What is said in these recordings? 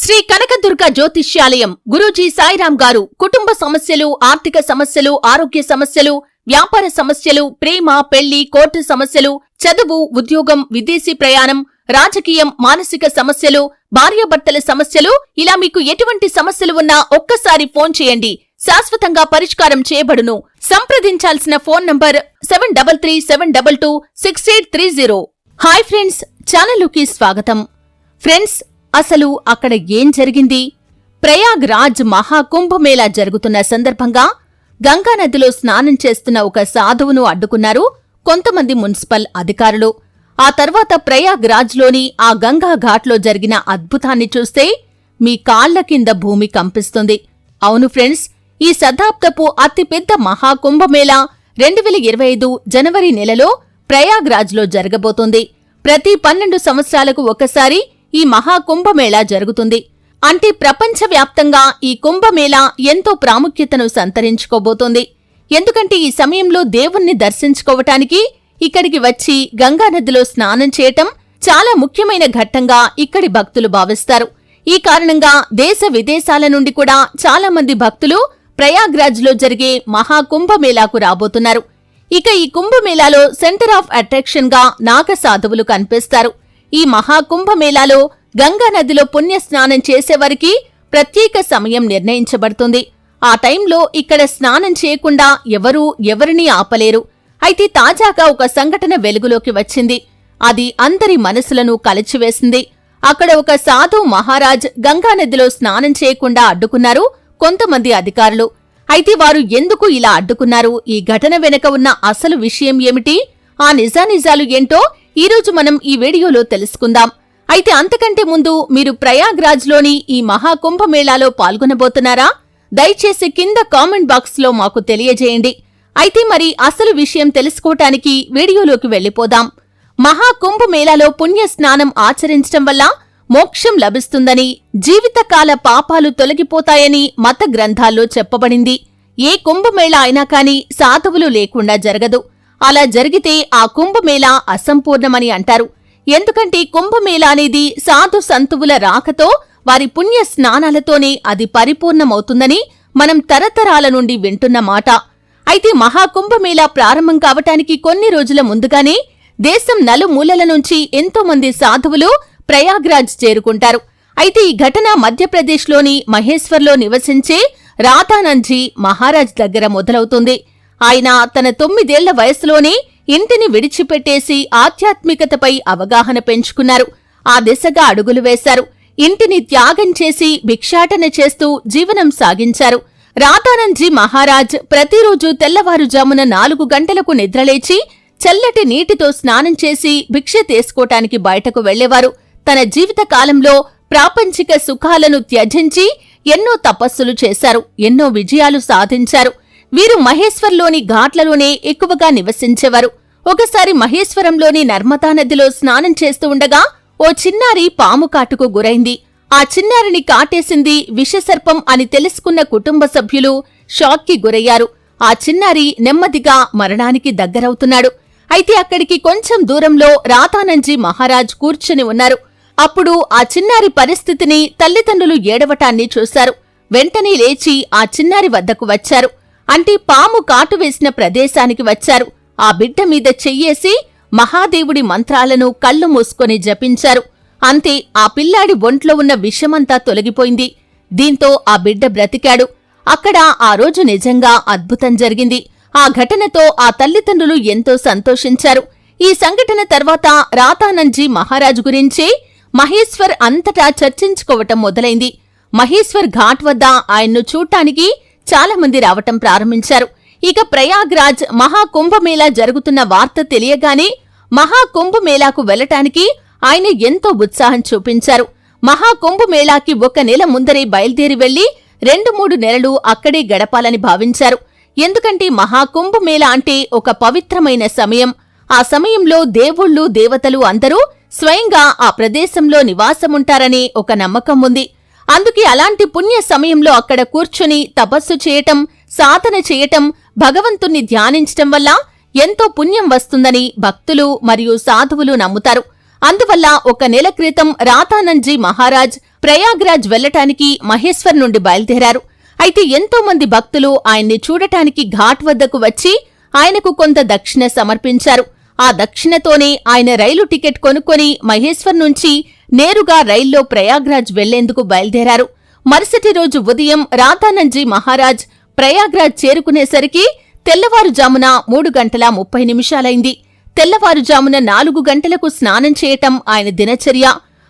శ్రీ కనకదుర్గ జ్యోతిష్యాలయం గురూజీ సాయిరాం గారు కుటుంబ సమస్యలు ఆర్థిక సమస్యలు ఆరోగ్య సమస్యలు వ్యాపార సమస్యలు ప్రేమ పెళ్ళి కోర్టు సమస్యలు చదువు ఉద్యోగం విదేశీ ప్రయాణం రాజకీయం మానసిక సమస్యలు భార్యాభర్తల సమస్యలు. ఇలా మీకు ఎటువంటి సమస్యలు ఉన్నా ఒక్కసారి ఫోన్ చేయండి. శాశ్వతంగా పరిష్కారం చేయబడును. సంప్రదించాల్సిన phone number seven double three seven double two six eight three zero. Hi friends ఛానలుకి స్వాగతం. ఫ్రెండ్స్ అసలు అక్కడ ఏం జరిగింది? ప్రయాగ్ రాజ్ మహాకుంభమేళా జరుగుతున్న సందర్భంగా గంగానదిలో స్నానం చేస్తున్న ఒక సాధువును అడ్డుకున్నారు కొంతమంది మున్సిపల్ అధికారులు. ఆ తర్వాత ప్రయాగ్ రాజ్లోని ఆ గంగా ఘాట్లో జరిగిన అద్భుతాన్ని చూస్తే మీ కాళ్ళ కింద భూమి కంపిస్తుంది. అవును ఫ్రెండ్స్ ఈ శతాబ్దపు అతిపెద్ద మహాకుంభమేళా రెండు వేల ఇరవై ఐదు జనవరి నెలలో ప్రయాగ్రాజ్లో జరగబోతోంది. ప్రతి పన్నెండు సంవత్సరాలకు ఒకసారి ఈ మహాకుంభమేళా జరుగుతుంది. అంటే ప్రపంచవ్యాప్తంగా ఈ కుంభమేళా ఎంతో ప్రాముఖ్యతను సంతరించుకోబోతోంది. ఎందుకంటే ఈ సమయంలో దేవుణ్ణి దర్శించుకోవటానికి ఇక్కడికి వచ్చి గంగానదిలో స్నానం చేయటం చాలా ముఖ్యమైన ఘట్టంగా ఇక్కడి భక్తులు భావిస్తారు. ఈ కారణంగా దేశ విదేశాల నుండి కూడా చాలా మంది భక్తులు ప్రయాగ్రాజ్లో జరిగే మహాకుంభమేళాకు రాబోతున్నారు. ఇక ఈ కుంభమేళాలో సెంటర్ ఆఫ్ అట్రాక్షన్గా నాగసాధువులు నాగ సాధువులు కనిపిస్తారు. ఈ మహాకుంభమేళాలో గంగానదిలో పుణ్యస్నానం పుణ్య స్నానం చేసేవారికి ప్రత్యేక సమయం నిర్ణయించబడుతుంది. ఆ టైంలో ఇక్కడ స్నానం చేయకుండా ఎవరూ ఎవరినీ ఆపలేరు. అయితే తాజాగా ఒక సంఘటన వెలుగులోకి వచ్చింది. అది అందరి మనసులను కలిచివేసింది. అక్కడ ఒక సాధు మహారాజ్ గంగానదిలో స్నానం చేయకుండా అడ్డుకున్నారు కొంతమంది అధికారులు. అయితే వారు ఎందుకు ఇలా అడ్డుకున్నారు? ఈ ఘటన వెనుక ఉన్న అసలు విషయం ఏమిటి? ఆ నిజానిజాలు ఏంటో ఈరోజు మనం ఈ వీడియోలో తెలుసుకుందాం. అయితే అంతకంటే ముందు మీరు ప్రయాగ్రాజ్లోని ఈ మహాకుంభమేళాలో పాల్గొనబోతున్నారా? దయచేసి కింద కామెంట్ బాక్స్లో మాకు తెలియజేయండి. అయితే మరి అసలు విషయం తెలుసుకోవటానికి వీడియోలోకి వెళ్ళిపోదాం. మహాకుంభమేళాలో పుణ్య స్నానం ఆచరించటం వల్ల మోక్షం లభిస్తుందని జీవితకాల పాపాలు తొలగిపోతాయని మత గ్రంథాల్లో చెప్పబడింది. ఏ కుంభమేళా అయినా కాని సాధువులు లేకుండా జరగదు. అలా జరిగితే ఆ కుంభమేళా అసంపూర్ణమని అంటారు. ఎందుకంటే కుంభమేళా అనేది సాధు సంతువుల రాకతో వారి పుణ్య స్నానాలతోనే అది పరిపూర్ణమవుతుందని మనం తరతరాల నుండి వింటున్న మాట. అయితే మహాకుంభమేళా ప్రారంభం కావటానికి కొన్ని రోజుల ముందుగానే దేశం నలుమూలల నుంచి ఎంతో మంది సాధువులు ప్రయాగ్రాజ్ చేరుకుంటారు. అయితే ఈ ఘటన మధ్యప్రదేశ్లోని మహేశ్వర్లో నివసించే రాధానంజీ మహారాజ్ దగ్గర మొదలవుతుంది. ఆయన తన తొమ్మిదేళ్ళ వయసులోనే ఇంటిని విడిచిపెట్టేసి ఆధ్యాత్మికతపై అవగాహన పెంచుకున్నారు. ఆ దిశగా అడుగులు వేశారు. ఇంటిని త్యాగం చేసి భిక్షాటన చేస్తూ జీవనం సాగించారు. రాధానంద్జీ మహారాజ్ ప్రతిరోజు తెల్లవారుజామున నాలుగు గంటలకు నిద్రలేచి చల్లటి నీటితో స్నానం చేసి భిక్ష తీసుకోటానికి బయటకు వెళ్ళేవారు తన జీవితకాలంలో ప్రాపంచిక సుఖాలను త్యజించి ఎన్నో తపస్సులు చేశారు. ఎన్నో విజయాలు సాధించారు. వీరు మహేశ్వర్లోని ఘాట్లలోనే ఎక్కువగా నివసించేవారు. ఒకసారి మహేశ్వరంలోని నర్మదా నదిలో స్నానం చేస్తూ ఉండగా ఓ చిన్నారి పాము కాటుకు గురైంది. ఆ చిన్నారిని కాటేసింది విషసర్పం అని తెలుసుకున్న కుటుంబ సభ్యులు షాక్కి గురయ్యారు. ఆ చిన్నారి నెమ్మదిగా మరణానికి దగ్గరవుతున్నాడు. అయితే అక్కడికి కొంచెం దూరంలో రాతానంజీ మహారాజ్ కూర్చుని ఉన్నారు. అప్పుడు ఆ చిన్నారి పరిస్థితిని తల్లిదండ్రులు ఏడవటాన్ని చూశారు. వెంటనే లేచి ఆ చిన్నారి వద్దకు వచ్చారు. అంటే పాము కాటు వేసిన ప్రదేశానికి వచ్చారు. ఆ బిడ్డ మీద చెయ్యేసి మహాదేవుడి మంత్రాలను కళ్ళు మూసుకొని జపించారు. అంతే ఆ పిల్లాడి ఒంట్లో ఉన్న విషమంతా తొలగిపోయింది. దీంతో ఆ బిడ్డ బ్రతికాడు. అక్కడ ఆ రోజు నిజంగా అద్భుతం జరిగింది. ఆ ఘటనతో ఆ తల్లిదండ్రులు ఎంతో సంతోషించారు. ఈ సంఘటన తర్వాత రాతానంజీ మహారాజు గురించే మహేశ్వర్ అంతటా చర్చించుకోవటం మొదలైంది. మహేశ్వర్ ఘాట్ వద్ద ఆయన్ను చూడటానికి చాలా మంది రావటం ప్రారంభించారు. ఇక ప్రయాగ్రాజ్ మహాకుంభమేళా జరుగుతున్న వార్త తెలియగానే మహాకుంభమేళాకు వెళ్ళటానికి ఆయన ఎంతో ఉత్సాహం చూపించారు. మహాకుంభమేళాకి ఒక నెల ముందరే బయలుదేరి వెళ్ళి రెండు మూడు నెలలు అక్కడే గడపాలని భావించారు. ఎందుకంటే మహాకుంభమేళ అంటే ఒక పవిత్రమైన సమయం. ఆ సమయంలో దేవుళ్ళు దేవతలు అందరూ స్వయంగా ఆ ప్రదేశంలో నివాసముంటారనే ఒక నమ్మకం ఉంది. అందుకే అలాంటి పుణ్య సమయంలో అక్కడ కూర్చుని తపస్సు చేయటం సాధన చేయటం భగవంతుణ్ణి ధ్యానించటం వల్ల ఎంతో పుణ్యం వస్తుందని భక్తులు మరియు సాధువులు నమ్ముతారు. అందువల్ల ఒక నెల క్రితం రాతానంజీ మహారాజ్ ప్రయాగ్రాజ్ వెళ్ళటానికి మహేశ్వర్ నుండి బయలుదేరారు. అయితే ఎంతో మంది భక్తులు ఆయన్ని చూడటానికి ఘాట్ వద్దకు వచ్చి ఆయనకు కొంత దక్షిణ సమర్పించారు. ఆ దక్షిణతోనే ఆయన రైలు టికెట్ కొనుక్కొని మహేశ్వర్ నుంచి నేరుగా రైల్లో ప్రయాగ్రాజ్ వెళ్ళేందుకు బయలుదేరారు. మరుసటి రోజు ఉదయం రాతానంజీ మహారాజ్ ప్రయాగ్రాజ్ చేరుకునేసరికి తెల్లవారుజామున మూడు గంటల ముప్పై నిమిషాలైంది. తెల్లవారుజామున నాలుగు గంటలకు స్నానం చేయటం ఆయన దినచర్య.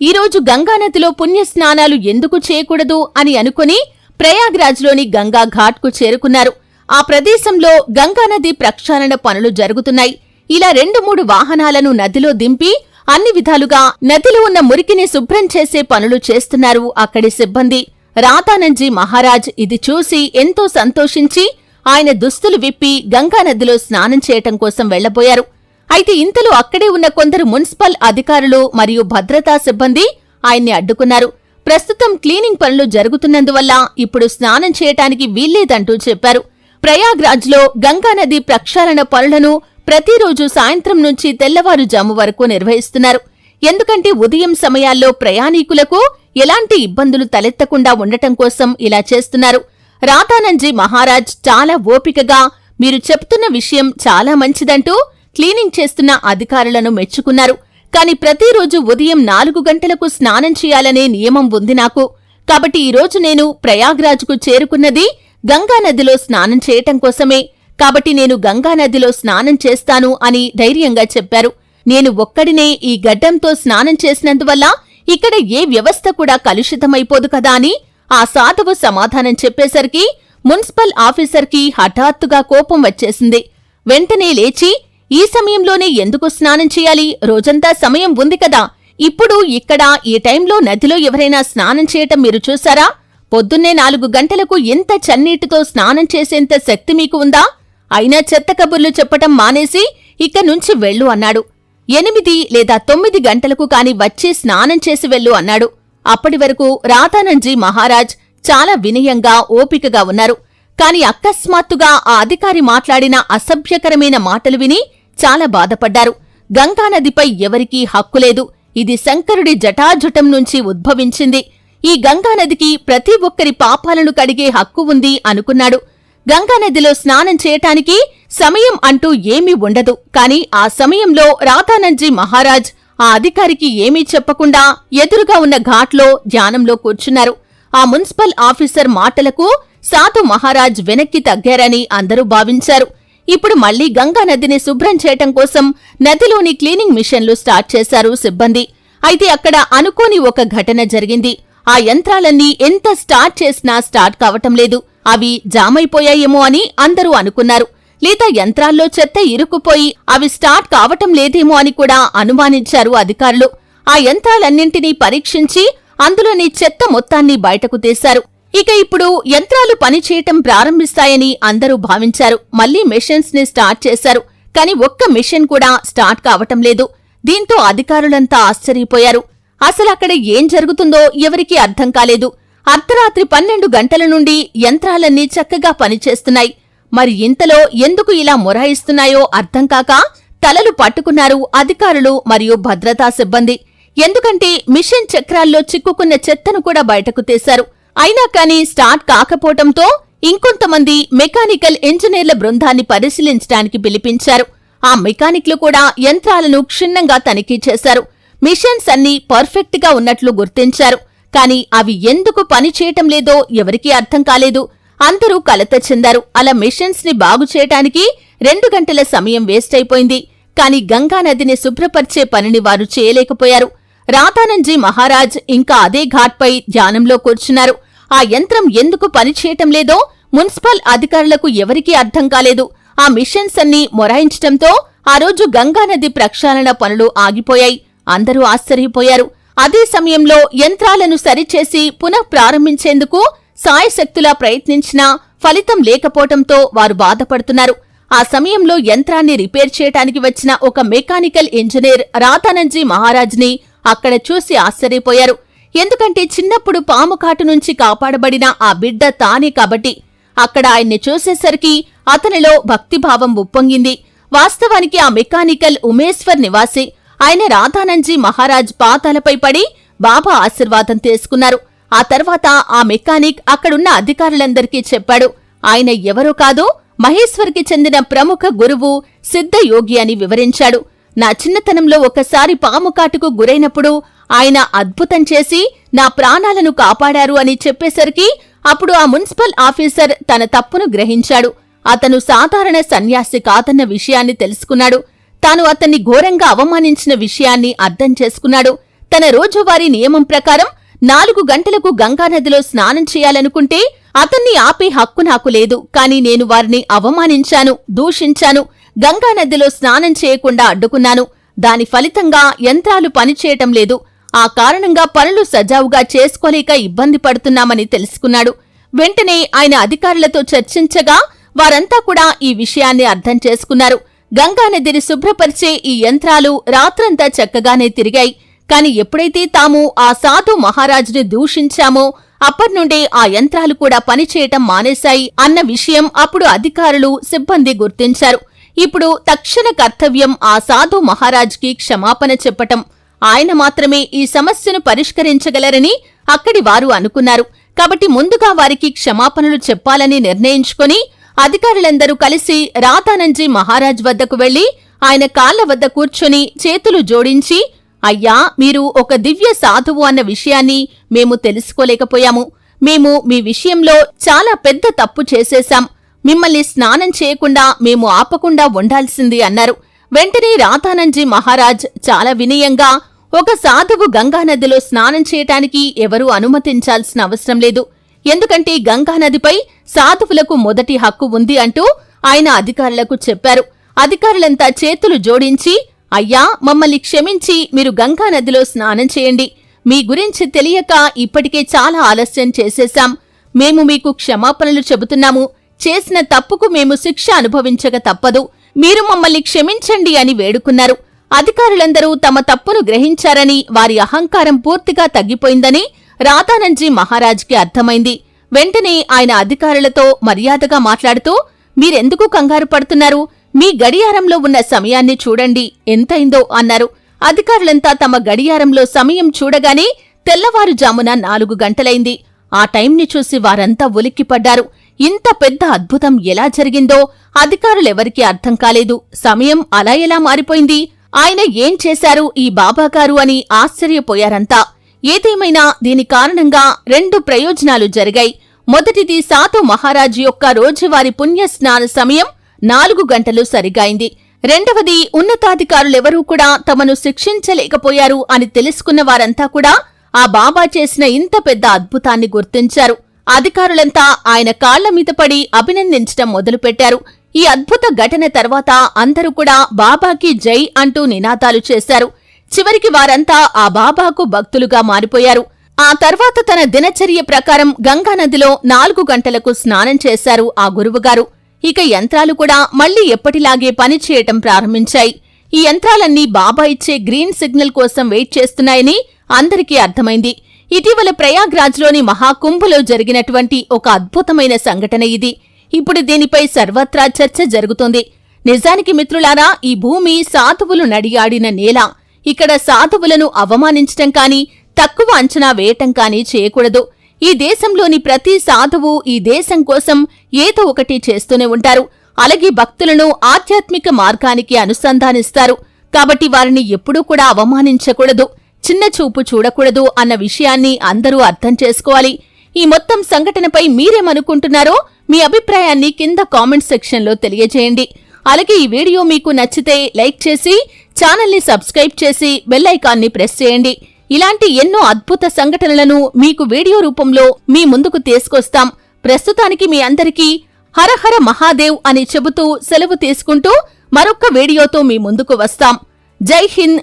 ఈరోజు గంగానదిలో పుణ్యస్నానాలు ఎందుకు చేయకూడదు అని అనుకుని ప్రయాగ్రాజ్లోని గంగా ఘాట్కు చేరుకున్నారు. ఆ ప్రదేశంలో గంగానది ప్రక్షాళన పనులు జరుగుతున్నాయి. ఇలా రెండు మూడు వాహనాలను నదిలో దింపి అన్ని విధాలుగా నదిలో ఉన్న మురికిని శుభ్రం చేసే పనులు చేస్తున్నారు అక్కడి సిబ్బంది. రాతానంజీ మహారాజ్ ఇది చూసి ఎంతో సంతోషించి ఆయన దుస్తులు విప్పి గంగానదిలో స్నానం చేయటం కోసం వెళ్ళబోయారు అయితే ఇంతలో అక్కడే ఉన్న కొందరు మున్సిపల్ అధికారులు మరియు భద్రతా సిబ్బంది ఆయన్ని అడ్డుకున్నారు. ప్రస్తుతం క్లీనింగ్ పనులు జరుగుతున్నందువల్ల ఇప్పుడు స్నానం చేయటానికి వీల్లేదంటూ చెప్పారు. ప్రయాగ్రాజ్లో గంగానది ప్రక్షాళన పనులను ప్రతిరోజు సాయంత్రం నుంచి తెల్లవారుజాము వరకు నిర్వహిస్తున్నారు. ఎందుకంటే ఉదయం సమయాల్లో ప్రయాణీకులకు ఎలాంటి ఇబ్బందులు తలెత్తకుండా ఉండటం కోసం ఇలా చేస్తున్నారు. రాతానంజీ మహారాజ్ చాలా ఓపికగా మీరు చెప్తున్న విషయం చాలా మంచిదంటూ క్లీనింగ్ చేస్తున్న అధికారులను మెచ్చుకున్నారు. కాని ప్రతిరోజు ఉదయం నాలుగు గంటలకు స్నానం చేయాలనే నియమం ఉంది నాకు. కాబట్టి ఈరోజు నేను ప్రయాగ్రాజ్కు చేరుకున్నది గంగానదిలో స్నానం చేయటం కోసమే. కాబట్టి నేను గంగానదిలో స్నానం చేస్తాను అని ధైర్యంగా చెప్పారు. నేను ఒక్కడినే ఈ గడ్డంతో స్నానం చేసినందువల్ల ఇక్కడ ఏ వ్యవస్థ కూడా కలుషితమైపోదు కదా అని ఆ సాధువు సమాధానం చెప్పేసరికి మున్సిపల్ ఆఫీసర్కి హఠాత్తుగా కోపం వచ్చేసింది. వెంటనే లేచి ఈ సమయంలోనే ఎందుకు స్నానం చేయాలి? రోజంతా సమయం ఉంది కదా. ఇప్పుడు ఇక్కడ ఈ టైంలో నదిలో ఎవరైనా స్నానం చేయటం మీరు చూసారా? పొద్దున్నే నాలుగు గంటలకు ఎంత చన్నీటితో స్నానం చేసేంత శక్తి మీకు ఉందా? అయినా చెత్త కబుర్లు చెప్పటం మానేసి ఇక నుంచి వెళ్ళు అన్నాడు. ఎనిమిది లేదా తొమ్మిది గంటలకు కాని వచ్చి స్నానం చేసి వెళ్ళు అన్నాడు. అప్పటి వరకు రాధానంజీ మహారాజ్ చాలా వినయంగా ఓపికగా ఉన్నారు. కాని అకస్మాత్తుగా ఆ అధికారి మాట్లాడిన అసభ్యకరమైన మాటలు విని చాలా బాధపడ్డారు. గంగానదిపై ఎవరికీ హక్కులేదు ఇది శంకరుడి జటాజుటం నుంచి ఉద్భవించింది. ఈ గంగానదికి ప్రతి ఒక్కరి పాపాలను కడిగే హక్కు ఉంది అనుకున్నాడు. గంగానదిలో స్నానం చేయటానికి సమయం అంటూ ఏమీ ఉండదు. కాని ఆ సమయంలో రాతానంజీ మహారాజ్ ఆ అధికారికి ఏమీ చెప్పకుండా ఎదురుగా ఉన్న ఘాట్లో ధ్యానంలో కూర్చున్నారు. ఆ మున్సిపల్ ఆఫీసర్ మాటలకు సాధు మహారాజ్ వెనక్కి తగ్గారని అందరూ భావించారు. ఇప్పుడు మళ్ళీ గంగా నదిని శుభ్రం చేయటం కోసం నదిలోని క్లీనింగ్ మిషన్లు స్టార్ట్ చేశారు సిబ్బంది. అయితే అక్కడ అనుకోని ఒక ఘటన జరిగింది. ఆ యంత్రాలన్నీ ఎంత స్టార్ట్ చేసినా స్టార్ట్ కావటం లేదు. అవి జామైపోయాయేమో అని అందరూ అనుకున్నారు. లేదా యంత్రాల్లో చెత్త ఇరుక్కుపోయి అవి స్టార్ట్ కావటం లేదేమో అని కూడా అనుమానించారు అధికారులు. ఆ యంత్రాలన్నింటినీ పరీక్షించి అందులోని చెత్త మొత్తాన్ని బయటకు తీశారు. ఇక ఇప్పుడు యంత్రాలు పనిచేయటం ప్రారంభిస్తాయని అందరూ భావించారు. మళ్ళీ మెషిన్స్ని స్టార్ట్ చేశారు. కాని ఒక్క మెషిన్ కూడా స్టార్ట్ కావటం లేదు. దీంతో అధికారులంతా ఆశ్చర్యపోయారు. అసలక్కడ ఏం జరుగుతుందో ఎవరికీ అర్థం కాలేదు. అర్ధరాత్రి పన్నెండు గంటల నుండి యంత్రాలన్నీ చక్కగా పనిచేస్తున్నాయి. మరి ఇంతలో ఎందుకు ఇలా మొరాయిస్తున్నాయో అర్థం కాక తలలు పట్టుకున్నారు అధికారులు మరియు భద్రతా సిబ్బంది. ఎందుకంటే మిషన్ చక్రాల్లో చిక్కుకున్న చెత్తను కూడా బయటకు తీశారు. అయినా కాని స్టార్ట్ కాకపోవటంతో ఇంకొంతమంది మెకానికల్ ఇంజనీర్ల బృందాన్ని పరిశీలించడానికి పిలిపించారు. ఆ మెకానిక్లు కూడా యంత్రాలను క్షుణ్ణంగా తనిఖీ చేశారు. మిషన్స్ అన్నీ పర్ఫెక్ట్గా ఉన్నట్లు గుర్తించారు. కాని అవి ఎందుకు పనిచేయటం లేదో ఎవరికీ అర్థం కాలేదు. అందరూ కలత చెందారు. అలా మిషన్స్ని బాగు చేయటానికి రెండు గంటల సమయం వేస్ట్ అయిపోయింది. కాని గంగానదిని శుభ్రపరిచే పనిని వారు చేయలేకపోయారు. రాతానంజీ మహారాజ్ ఇంకా అదే ఘాట్పై ధ్యానంలో కూర్చున్నారు. ఆ యంత్రం ఎందుకు పనిచేయటం లేదో మున్సిపల్ అధికారులకు ఎవరికీ అర్థం కాలేదు. ఆ మిషన్స్ అన్ని మొరాయించటంతో ఆ రోజు గంగానది ప్రక్షాళన పనులు ఆగిపోయాయి. అందరూ ఆశ్చర్యపోయారు. అదే సమయంలో యంత్రాలను సరిచేసి పునః ప్రారంభించేందుకు సాయశక్తులా ప్రయత్నించినా ఫలితం లేకపోవటంతో వారు బాధపడుతున్నారు. ఆ సమయంలో యంత్రాన్ని రిపేర్ చేయటానికి వచ్చిన ఒక మెకానికల్ ఇంజనీర్ రాధానంజీ మహారాజ్ని అక్కడ చూసి ఆశ్చర్యపోయారు. ఎందుకంటే చిన్నప్పుడు పాము కాటు నుంచి కాపాడబడిన ఆ బిడ్డ తానే కాబట్టి అక్కడ ఆయన్ని చూసేసరికి అతనిలో భక్తిభావం ఉప్పొంగింది. వాస్తవానికి ఆ మెకానికల్ ఉమేశ్వర్ నివాసి ఆయన రాధానంజీ మహారాజ్ పాతాలపై పడి బాబా ఆశీర్వాదం తీసుకున్నారు. ఆ తర్వాత ఆ మెకానిక్ అక్కడున్న అధికారులందరికీ చెప్పాడు. ఆయన ఎవరో కాదు మహేశ్వర్కి చెందిన ప్రముఖ గురువు సిద్ధయోగి అని వివరించాడు. నా చిన్నతనంలో ఒకసారి పాముకాటుకు గురైనప్పుడు ఆయన అద్భుతం చేసి నా ప్రాణాలను కాపాడారు అని చెప్పేసరికి అప్పుడు ఆ మున్సిపల్ ఆఫీసర్ తన తప్పును గ్రహించాడు. అతను సాధారణ సన్యాసి కాదన్న విషయాన్ని తెలుసుకున్నాడు. తాను అతన్ని ఘోరంగా అవమానించిన విషయాన్ని అర్థం చేసుకున్నాడు. తన రోజువారీ నియమం ప్రకారం నాలుగు గంటలకు గంగానదిలో స్నానం చేయాలనుకుంటే అతన్ని ఆపే హక్కు నాకు లేదు. కాని నేను వారిని అవమానించాను దూషించాను గంగానదిలో స్నానం చేయకుండా అడ్డుకున్నాను. దాని ఫలితంగా యంత్రాలు పనిచేయటం లేదు. ఆ కారణంగా పనులు సజావుగా చేసుకోలేక ఇబ్బంది పడుతున్నామని తెలుసుకున్నాడు. వెంటనే ఆయన అధికారులతో చర్చించగా వారంతా కూడా ఈ విషయాన్ని అర్థం చేసుకున్నారు. గంగానదిని శుభ్రపరిచే ఈ యంత్రాలు రాత్రంతా చక్కగానే తిరిగాయి. కాని ఎప్పుడైతే తాము ఆ సాధు మహారాజుని దూషించామో అప్పట్నుండే ఆ యంత్రాలు కూడా పనిచేయటం మానేశాయి అన్న విషయం అప్పుడు అధికారులు సిబ్బంది గుర్తించారు. ఇప్పుడు తక్షణ కర్తవ్యం ఆ సాధు మహారాజ్కి క్షమాపణ చెప్పటం. ఆయన మాత్రమే ఈ సమస్యను పరిష్కరించగలరని అక్కడి వారు అనుకున్నారు. కాబట్టి ముందుగా వారికి క్షమాపణలు చెప్పాలని నిర్ణయించుకొని అధికారులందరూ కలిసి రాతానంజీ మహారాజ్ వద్దకు వెళ్ళి ఆయన కాళ్ళ వద్ద కూర్చుని చేతులు జోడించి అయ్యా మీరు ఒక దివ్య సాధువు అన్న విషయాన్ని మేము తెలుసుకోలేకపోయాము. మేము మీ విషయంలో చాలా పెద్ద తప్పు చేసేశాం. మిమ్మల్ని స్నానం చేయకుండా మేము ఆపకుండా ఉండాల్సింది అన్నారు. వెంటనే రాధానంజీ మహారాజ్ చాలా వినయంగా ఒక సాధువు గంగానదిలో స్నానం చేయటానికి ఎవరూ అనుమతించాల్సిన అవసరం లేదు. ఎందుకంటే గంగానదిపై సాధువులకు మొదటి హక్కు ఉంది అంటూ ఆయన అధికారులకు చెప్పారు. అధికారులంతా చేతులు జోడించి అయ్యా మమ్మల్ని క్షమించి మీరు గంగానదిలో స్నానం చేయండి. మీ గురించి తెలియక ఇప్పటికే చాలా ఆలస్యం చేసేశాం. మేము మీకు క్షమాపణలు చెబుతున్నాము. చేసిన తప్పుకు మేము శిక్ష అనుభవించక తప్పదు. మీరు మమ్మల్ని క్షమించండి అని వేడుకున్నారు. అధికారులందరూ తమ తప్పును గ్రహించారని వారి అహంకారం పూర్తిగా తగ్గిపోయిందని రాతానంజీ మహారాజ్కి అర్థమైంది. వెంటనే ఆయన అధికారులతో మర్యాదగా మాట్లాడుతూ మీరెందుకు కంగారు పడుతున్నారు? మీ గడియారంలో ఉన్న సమయాన్ని చూడండి ఎంతైందో అన్నారు. అధికారులంతా తమ గడియారంలో సమయం చూడగానే తెల్లవారుజామున నాలుగు గంటలైంది. ఆ టైంని చూసి వారంతా ఉలిక్కిపడ్డారు. ఇంత పెద్ద అద్భుతం ఎలా జరిగిందో అధికారులెవరికీ అర్థం కాలేదు. సమయం అలా ఎలా మారిపోయింది? ఆయన ఏం చేశారు? ఈ బాబాగారు అని ఆశ్చర్యపోయారంతా. ఏదేమైనా దీని కారణంగా రెండు ప్రయోజనాలు జరిగాయి. మొదటిది సాతు మహారాజు యొక్క రోజువారి పుణ్య స్నాన సమయం నాలుగు గంటలు సరిగాయింది. రెండవది ఉన్నతాధికారులెవరూ కూడా తమను శిక్షించలేకపోయారు అని తెలుసుకున్న వారంతా కూడా ఆ బాబా చేసిన ఇంత పెద్ద అద్భుతాన్ని గుర్తించారు. అధికారులంతా ఆయన కాళ్ళ మీద పడి అభినందించటం మొదలుపెట్టారు. ఈ అద్భుత ఘటన తర్వాత అందరూ కూడా బాబాకి జై అంటూ నినాదాలు చేశారు. చివరికి వారంతా ఆ బాబాకు భక్తులుగా మారిపోయారు. ఆ తర్వాత తన దినచర్య ప్రకారం గంగానదిలో నాలుగు గంటలకు స్నానం చేశారు ఆ గురువుగారు. ఇక యంత్రాలు కూడా మళ్ళీ ఎప్పటిలాగే పనిచేయటం ప్రారంభించాయి. ఈ యంత్రాలన్నీ బాబా ఇచ్చే గ్రీన్ సిగ్నల్ కోసం వెయిట్ చేస్తున్నాయని అందరికీ అర్థమైంది. ఇటీవల ప్రయాగ్రాజ్లోని మహాకుంభలో జరిగినటువంటి ఒక అద్భుతమైన సంఘటన ఇది. ఇప్పుడు దీనిపై సర్వత్రా చర్చ జరుగుతుంది. నిజానికి మిత్రులారా ఈ భూమి సాధువులు నడియాడిన నేల. ఇక్కడ సాధువులను అవమానించటం కాని తక్కువ అంచనా వేయటం కాని చేయకూడదు. ఈ దేశంలోని ప్రతి సాధువు ఈ దేశం కోసం ఏదో ఒకటి చేస్తూనే ఉంటారు. అలాగే భక్తులను ఆధ్యాత్మిక మార్గానికి అనుసంధానిస్తారు. కాబట్టి వారిని ఎప్పుడూ కూడా అవమానించకూడదు. చిన్న చూపు చూడకూడదు అన్న విషయాన్ని అందరూ అర్థం చేసుకోవాలి. ఈ మొత్తం సంఘటనపై మీరేమనుకుంటున్నారో మీ అభిప్రాయాన్ని కింద కామెంట్ సెక్షన్లో తెలియజేయండి. అలాగే ఈ వీడియో మీకు నచ్చితే లైక్ చేసి ఛానల్ని సబ్స్క్రైబ్ చేసి బెల్లైకాన్ని ప్రెస్ చేయండి. ఇలాంటి ఎన్నో అద్భుత సంఘటనలను మీకు వీడియో రూపంలో మీ ముందుకు తీసుకొస్తాం. ప్రస్తుతానికి మీ అందరికీ హరహర మహాదేవ్ అని చెబుతూ సెలవు తీసుకుంటూ మరొక్క వీడియోతో మీ ముందుకు వస్తాం. జై హింద్.